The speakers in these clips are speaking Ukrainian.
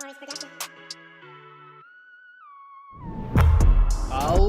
Mars Productions.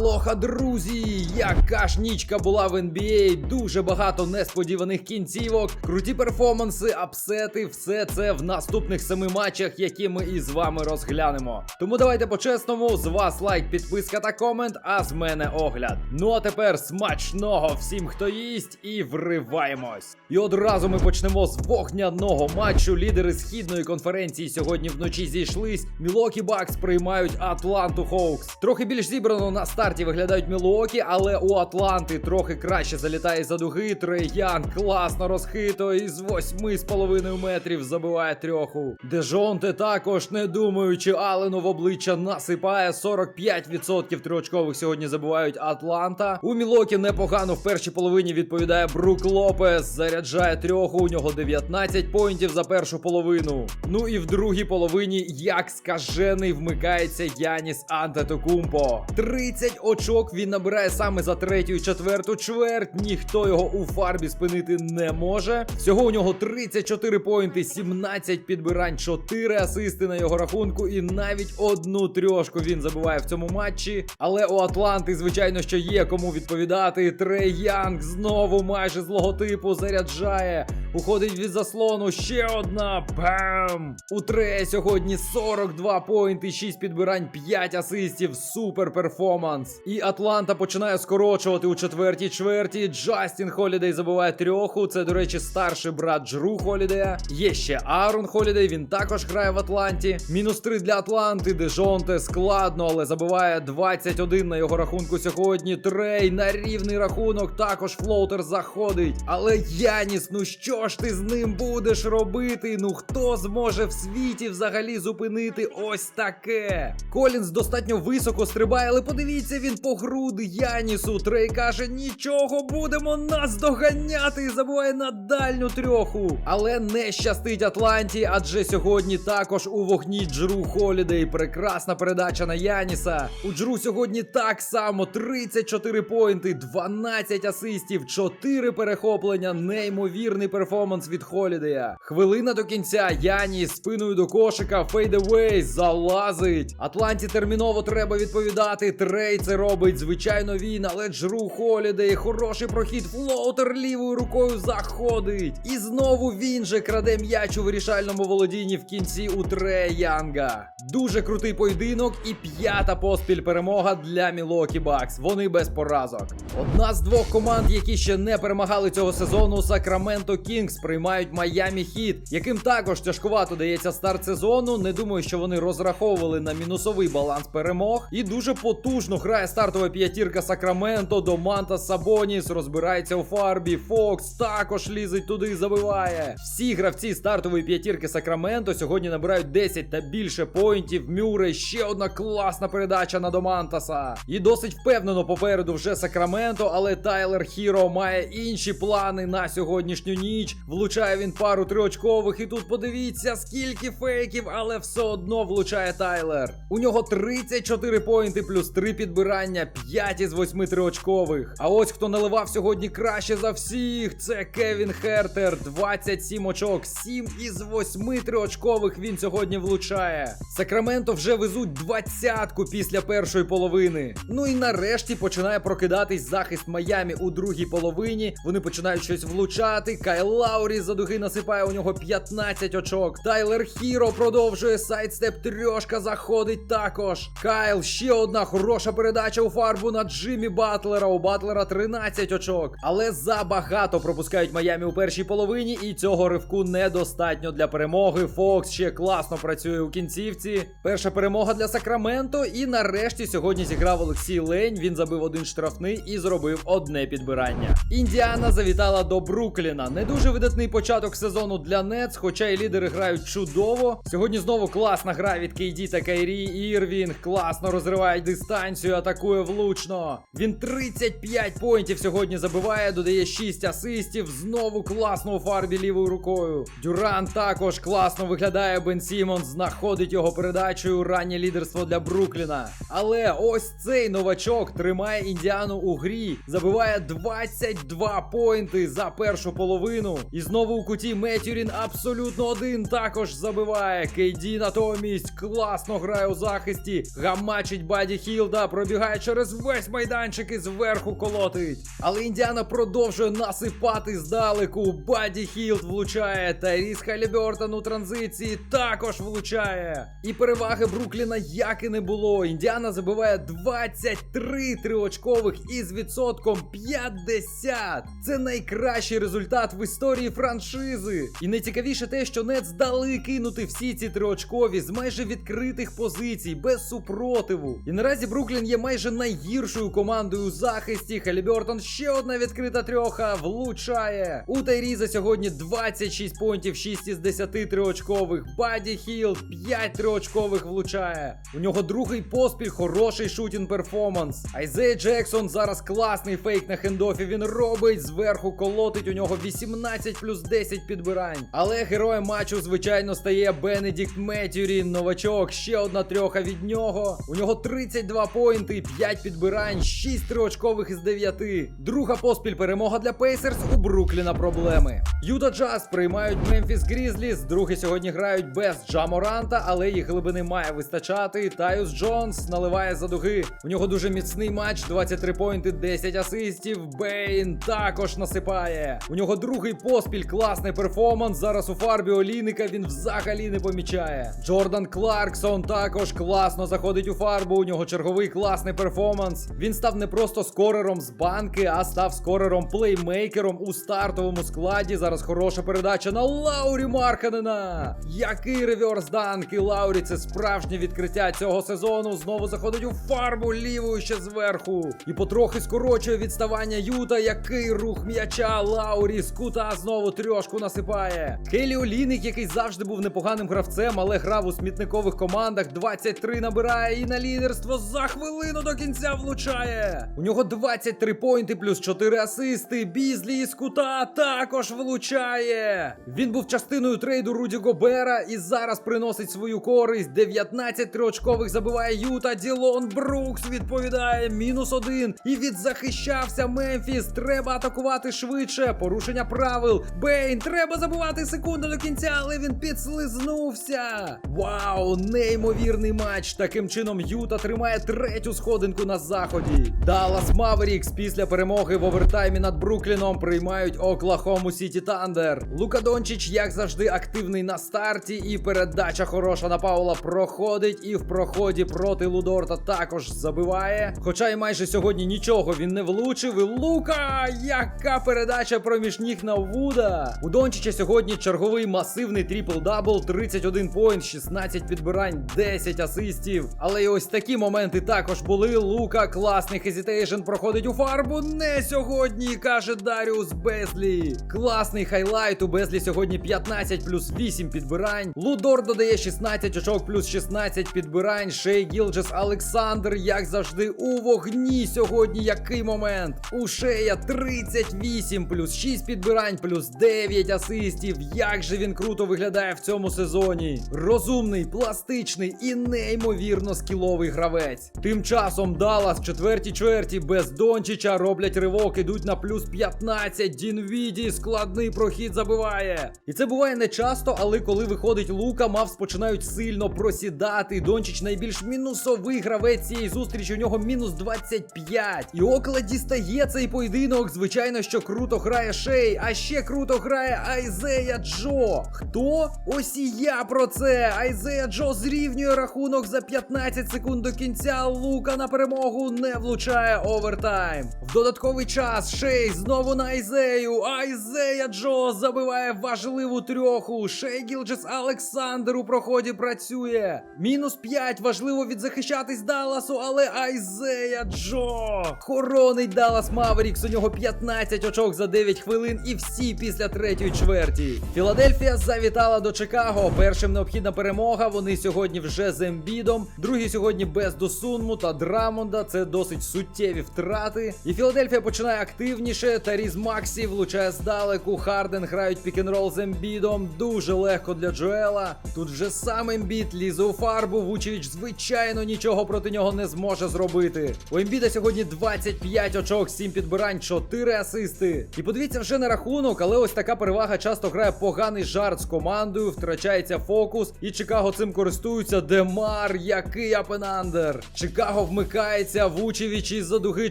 Алоха, друзі! Яка ж нічка була в NBA, дуже багато несподіваних кінцівок, круті перформанси, апсети, все це в наступних семи матчах, які ми із вами розглянемо. Тому давайте по-чесному, з вас лайк, підписка та комент, а з мене огляд. Ну а тепер смачного всім, хто їсть, і вриваємось. І одразу ми почнемо з вогняного матчу. Лідери східної конференції сьогодні вночі зійшлись. Мілокі Бакс приймають Атланту Хоукс. Трохи більш зібрано на старті виглядають Мілокі, але у Атланти трохи краще залітає за дуги. Трей Ян класно розхитує і з 8,5 метрів забиває трьоху. Дежонте також не думаючи, Алену в обличчя насипає 45% триочкових сьогодні забивають Атланта. У Мілокі непогано в першій половині відповідає Брук Лопес. Заряджає трьоху. У нього 19 поінтів за першу половину. Ну і в другій половині, як скажений, вмикається Яніс Антетокумпо. 30 очок він набирає саме за третю і четверту чверть. Ніхто його у фарбі спинити не може. Всього у нього 34 поінти, 17 підбирань, 4 асисти на його рахунку, і навіть одну трьошку він забиває в цьому матчі. Але у Атланти, звичайно, що є кому відповідати. Трей Янг знову майже з логотипу заряджає. Уходить від заслону. Ще одна. Бам! У Трея сьогодні 42 поінти, 6 підбирань, 5 асистів. Супер перформанс. І Атланта починає скорочувати у четвертій чверті. Джастін Холідей забиває трьоху. Це, до речі, старший брат Джру Холідея. Є ще Аарон Холідей, він також грає в Атланті. Мінус 3 для Атланти. Дежонте складно, але забиває 21 на його рахунку сьогодні. Трей на рівний рахунок. Також флоутер заходить. Але Яніс, ну що ж ти з ним будеш робити? Ну хто зможе в світі взагалі зупинити ось таке? Колінс достатньо високо стрибає, але подивіться, він по груди Янісу. Трей каже: нічого, будемо нас доганяти і забуває на дальню трьоху. Але не щастить Атланті, адже сьогодні також у вогні Джру Холідей. Прекрасна передача на Яніса. У Джру сьогодні так само 34 поінти, 12 асистів, 4 перехоплення. Неймовірний перформанс від Холідея. Хвилина до кінця. Яніс спиною до кошика. Фейдевей залазить. Атланті терміново треба відповідати. Трей це робить. Звичайно, він, але Джру Холідей. Хороший прохід. Флоутер лівою рукою заходить. І знову він же краде м'яч у вирішальному володінні в кінці у Трея Янга. Дуже крутий поєдинок і п'ята поспіль перемога для Мілокі Бакс. Вони без поразок. Одна з двох команд, які ще не перемагали цього сезону, Сакраменто Кінгс приймають Майамі Хіт, яким також тяжкувато дається старт сезону. Не думаю, що вони розраховували на мінусовий баланс перемог. І дуже потужно грає стартова п'ятірка Сакраменто. Доманта Сабоніс розбирається у фарбі. Фокс також лізить туди і забиває. Всі гравці стартової п'ятірки Сакраменто сьогодні набирають 10 та більше поінтів. Мюррей ще одна класна передача на Домантаса. І досить впевнено попереду вже Сакраменто, але Тайлер Хіро має інші плани на сьогоднішню ніч. Влучає він пару триочкових, і тут подивіться, скільки фейків, але все одно влучає Тайлер. У нього 34 поінти плюс 3 підбирання, 5 із 8 триочкових. А ось хто наливав сьогодні краще за всіх, це Кевін Хертер. 27 очок, 7 із 8 триочкових він сьогодні влучає. Сакраменто вже везуть двадцятку після першої половини. Ну і нарешті починає прокидатись захист Майамі у другій половині. Вони починають щось влучати. Кайл Лаурі за дуги насипає у нього 15 очок. Тайлер Хіро продовжує сайдстеп. Трьошка заходить також. Кайл ще одна хороша передача у фарбу на Джиммі Батлера. У Батлера 13 очок. Але забагато пропускають Майамі у першій половині, і цього ривку недостатньо для перемоги. Фокс ще класно працює у кінцівці. Перша перемога для Сакраменто. І нарешті сьогодні зіграв Олексій Лень. Він забив один штрафний і зробив одне підбирання. Індіана завітала до Брукліна. Не дуже видатний початок сезону для Нетс, хоча і лідери грають чудово. Сьогодні знову класна гра від KD та Кайрі. Ірвінг класно розриває дистанцію, атакує влучно. Він 35 поінтів сьогодні забиває, додає 6 асистів. Знову класно у фарбі лівою рукою. Дюран також класно виглядає. Бен Сімон знаходить його передачею. Раннє лідерство для Брукліна. Але ось цей новачок тримає індіану у грі. Забиває 22 поінти за першу половину. І знову у куті Метюрін абсолютно один також забиває. Кейді натомість класно грає у захисті. Гамачить Баді Хілда, пробігає через весь майданчик і зверху колотить. Але Індіана продовжує насипати здалеку. Баді Хілд влучає. Тайріс Халібертон у транзиції також влучає. І переваги Брукліна як і не було. Індіана забиває 23 триочкових із відсотком 50. Це найкращий результат в історії франшизи. І найцікавіше те, що Нетс дали кинути всі ці триочкові з майже відкритих позицій, без супротиву. І наразі Бруклін є майже найгіршою командою у захисті. Халібертон ще одна відкрита трьоха влучає. У Тайріза сьогодні 26 понтів, 6 із 10 триочкових. Баді Хілд 5 триочкових влучає. У нього другий поспіль, хороший шутінг перформанс. Айзея Джексон зараз класний фейк на хендофі. Він робить зверху колотить. У нього 18 плюс 10 підбирань. Але героєм матчу, звичайно, стає Бенедікт Метюрін, новачок. Ще одна трьоха від нього. У нього 32 поінти, 5 підбирань, 6 триочкових із 9. Друга поспіль перемога для Пейсерс. У Брукліна проблеми. Юта Джаз приймають Мемфіс Грізліс. Другі сьогодні грають без Джаморанта, але їх глибини має вистачати. Тайус Джонс наливає за дуги. У нього дуже міцний матч, 23 поінти, 10 асистів. Бейн також насипає. У нього другий поспіль, класний перформанс. Зараз у фарбі Олійника він взагалі не помічає. Джордан Кларксон також класно заходить у фарбу. У нього черговий класний перформанс. Він став не просто скорером з банки, а став скорером плеймейкером у стартовому складі. Зараз хороша передача на Лаурі Марканена. Який реверс данк і Лаурі це справжнє відкриття цього сезону. Знову заходить у фарбу лівою ще зверху. І потрохи скорочує відставання Юта. Який рух м'яча Лаурі з кута знову трьошку насипає. Келі Олійник, який завжди був непоганим гравцем, але грав у смітникових командах. 23 набирає і на лідерство за хвилину до кінця влучає. У нього 23 поінти плюс 4 асисти. Бізлі із кута також влучає. Він був частиною трейду Руді Гобера і зараз приносить свою користь. 19 триочкових забиває Юта. Ділон Брукс відповідає мінус один. І відзахищався Мемфіс. Треба атакувати швидше. Порушення правил. Бейн, треба забувати секунду до кінця, але він підслизнувся. Вау, неймовірний матч. Таким чином Юта тримає третю сходинку на заході. Даллас Маверікс після перемоги в овертаймі над Брукліном приймають Оклахому Сіті Тандер. Лука Дончич, як завжди, активний на старті, і передача хороша на Паула проходить. І в проході проти Лудорта також забиває. Хоча й майже сьогодні нічого він не влучив. І Лука, яка передача проміж ніг на Вуда. У Дончича сьогодні черговий масивний трипл-дабл, 31 поінт, 16 підбирань, 10 асистів. Але й ось такі моменти також були. Лука, класний хезітейшн проходить у фарбу. Не сьогодні, каже Даріус Безлі. Класний хайлайт. У Безлі сьогодні 15 плюс 8 підбирань. Лудор додає 16 очок плюс 16 підбирань. Шей Гілджес Олександр, як завжди, у вогні сьогодні. Який момент? У Шея 38 плюс 6 підбирань, плюс 9 асистів. Як же він круто виглядає в цьому сезоні. Розумний, пластичний і неймовірно скіловий гравець. Тим часом Даллас в четвертій чверті без Дончича роблять ривок, ідуть на плюс 15. Дінвіді складний прохід забиває. І це буває не часто, але коли виходить Лука, Мавс починають сильно просідати. Дончич найбільш мінусовий гравець цієї зустрічі. У нього мінус 25. І Окла дістає цей поєдинок. Звичайно, що круто грає Шей, а ще круто грає Айзея Джо. Хто? Ось і я про це. Айзея Джо зрівнює рахунок за 15 секунд до кінця. Лука на перемогу не влучає овертайм. В додатковий час Шей знову на Айзею. Айзея Джо забиває важливу трьоху. Шей Гілджес Олександр у проході працює. Мінус 5. Важливо відзахищатись Далласу, але Айзея Джо хоронить Даллас Маверікс. У нього 15 очок за 9 хвилин і всі після третьої чверті. Філадельфія завітала до Чикаго. Першим необхідна перемога. Вони сьогодні вже з Ембідом. Другі сьогодні без Досунму та Драмонда. Це досить суттєві втрати. І Філадельфія починає активніше. Таріз Максі влучає здалеку. Харден грають пікінрол з Ембідом. Дуже легко для Джоела. Тут вже сам Ембід лізе у фарбу. Вучевич, звичайно, нічого проти нього не зможе зробити. У Ембіда сьогодні 25 очок, 7 підбирань, 4 асисти. І подивіться вже на рахунок. Рахунок, але ось така перевага часто грає поганий жарт з командою, втрачається фокус, і Чикаго цим користуються. Демар, який апенандер. Чикаго вмикається, Вучевич із-за дуги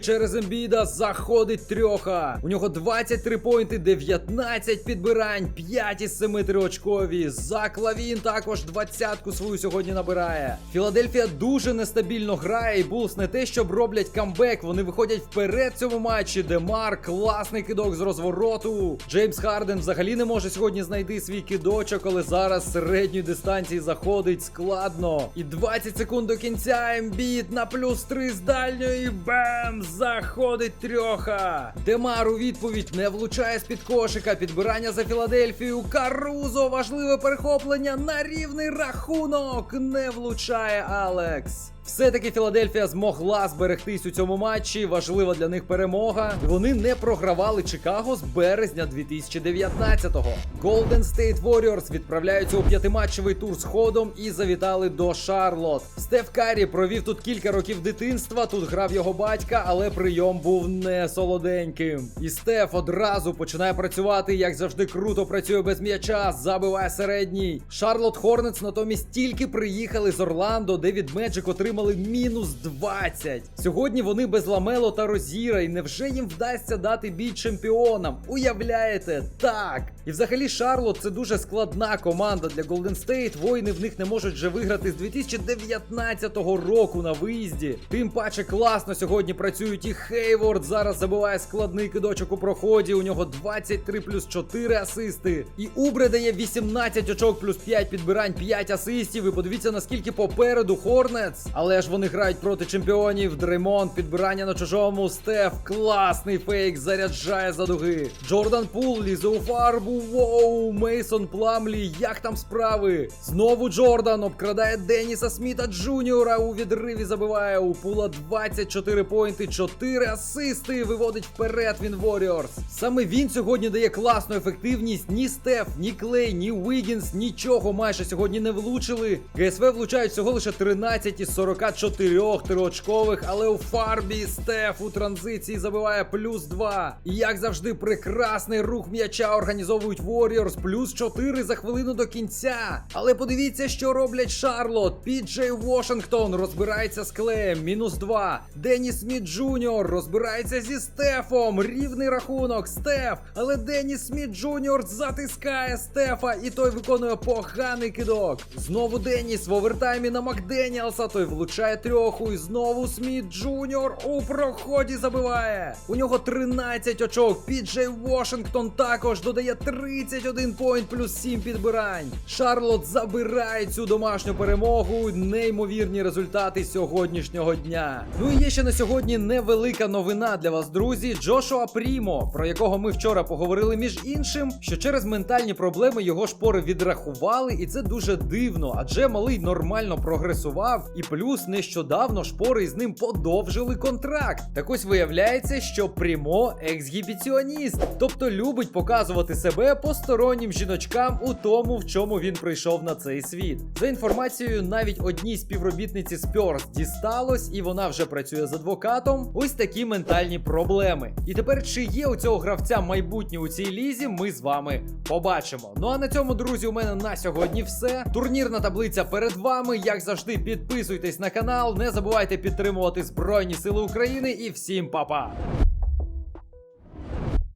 через Ембіда заходить трьоха. У нього 23 поінти, 19 підбирань, 5 із 7 триочкові. Зак Лавін також двадцятку свою сьогодні набирає. Філадельфія дуже нестабільно грає, і Булс не те, щоб роблять камбек. Вони виходять вперед в цьому матчі. Демар, класний кидок з розвороту. Джеймс Харден взагалі не може сьогодні знайти свій кидочок, але зараз середньої дистанції заходить складно. І 20 секунд до кінця. Ембіт на плюс 3 з дальньої. Бем! Заходить трьоха. Демар у відповідь не влучає з-під кошика. Підбирання за Філадельфію. Карузо. Важливе перехоплення на рівний рахунок. Не влучає Алекс. Все-таки Філадельфія змогла зберегтись у цьому матчі. Важлива для них перемога. Вони не програвали Чикаго з березня 2019-го. Golden State Warriors відправляються у п'ятиматчевий тур з ходом і завітали до Шарлот. Стеф Карі провів тут кілька років дитинства. Тут грав його батька, але прийом був не солоденьким. І Стеф одразу починає працювати, як завжди круто працює без м'яча, забиває середній. Шарлот Хорнетс натомість тільки приїхали з Орландо, де від Меджик отримали мінус 20. Сьогодні вони без Ламело та Розіра, і невже їм вдасться дати бій чемпіонам? Уявляєте? Так. І взагалі Шарлот це дуже складна команда для Golden State. Воїни в них не можуть вже виграти з 2019 року на виїзді. Тим паче класно сьогодні працюють і Хейворд зараз забиває складний кидочок у проході. У нього 23 плюс 4 асисти. І Убре дає 18 очок плюс 5 підбирань, 5 асистів. І подивіться наскільки попереду Хорнетс. Але ж вони грають проти чемпіонів. Дреймонд, підбирання на чужому. Стеф, класний фейк, заряджає за дуги. Джордан Пул лізе у фарбу. Воу, Мейсон Пламлі, як там справи? Знову Джордан обкрадає Деніса Сміта Джуніора у відриві забиває у Пула 24 поінти, 4 асисти. Виводить вперед він Warriors. Саме він сьогодні дає класну ефективність. Ні Стеф, ні Клей, ні Уігінс, нічого майже сьогодні не влучили. ГСВ влучають всього лише 13 із 44 триочкових, але у фарбі Стеф у транзиції забиває плюс 2. І як завжди, прекрасний рух м'яча організовують Warriors, плюс 4 за хвилину до кінця. Але подивіться, що роблять Шарлот. Піджей Вашингтон розбирається з Клеєм, мінус 2. Деніс Сміт Джуніор розбирається зі Стефом. Рівний рахунок. Стеф. Але Деніс Сміт Джуніор затискає Стефа, і той виконує поганий кидок. Знову Деніс в овертаймі на Макденіалса. Той влучає трьоху. І знову Сміт Джуніор у проході забиває. У нього 13 очок. Піджей Вашингтон також додає 31 поінт плюс 7 підбирань. Шарлот забирає цю домашню перемогу. Неймовірні результати сьогоднішнього дня. Ну і є ще на сьогодні невелика новина для вас, друзі. Джошуа Прімо, про якого ми вчора поговорили між іншим, що через ментальні проблеми його шпори відрахували, і це дуже дивно, адже малий нормально прогресував, і плюс нещодавно шпори із ним подовжили контракт. Так ось виявляється, що Прімо ексгібіціоніст, тобто любить показувати себе постороннім жіночкам у тому, в чому він прийшов на цей світ. За інформацією, навіть одній співробітниці Спьорс дісталось, і вона вже працює з адвокатом. Ось такі ментальні проблеми. І тепер, чи є у цього гравця майбутнє у цій лізі, ми з вами побачимо. Ну а на цьому, друзі, у мене на сьогодні все. Турнірна таблиця перед вами. Як завжди, підписуйтесь на канал, не забувайте підтримувати Збройні Сили України і всім па-па!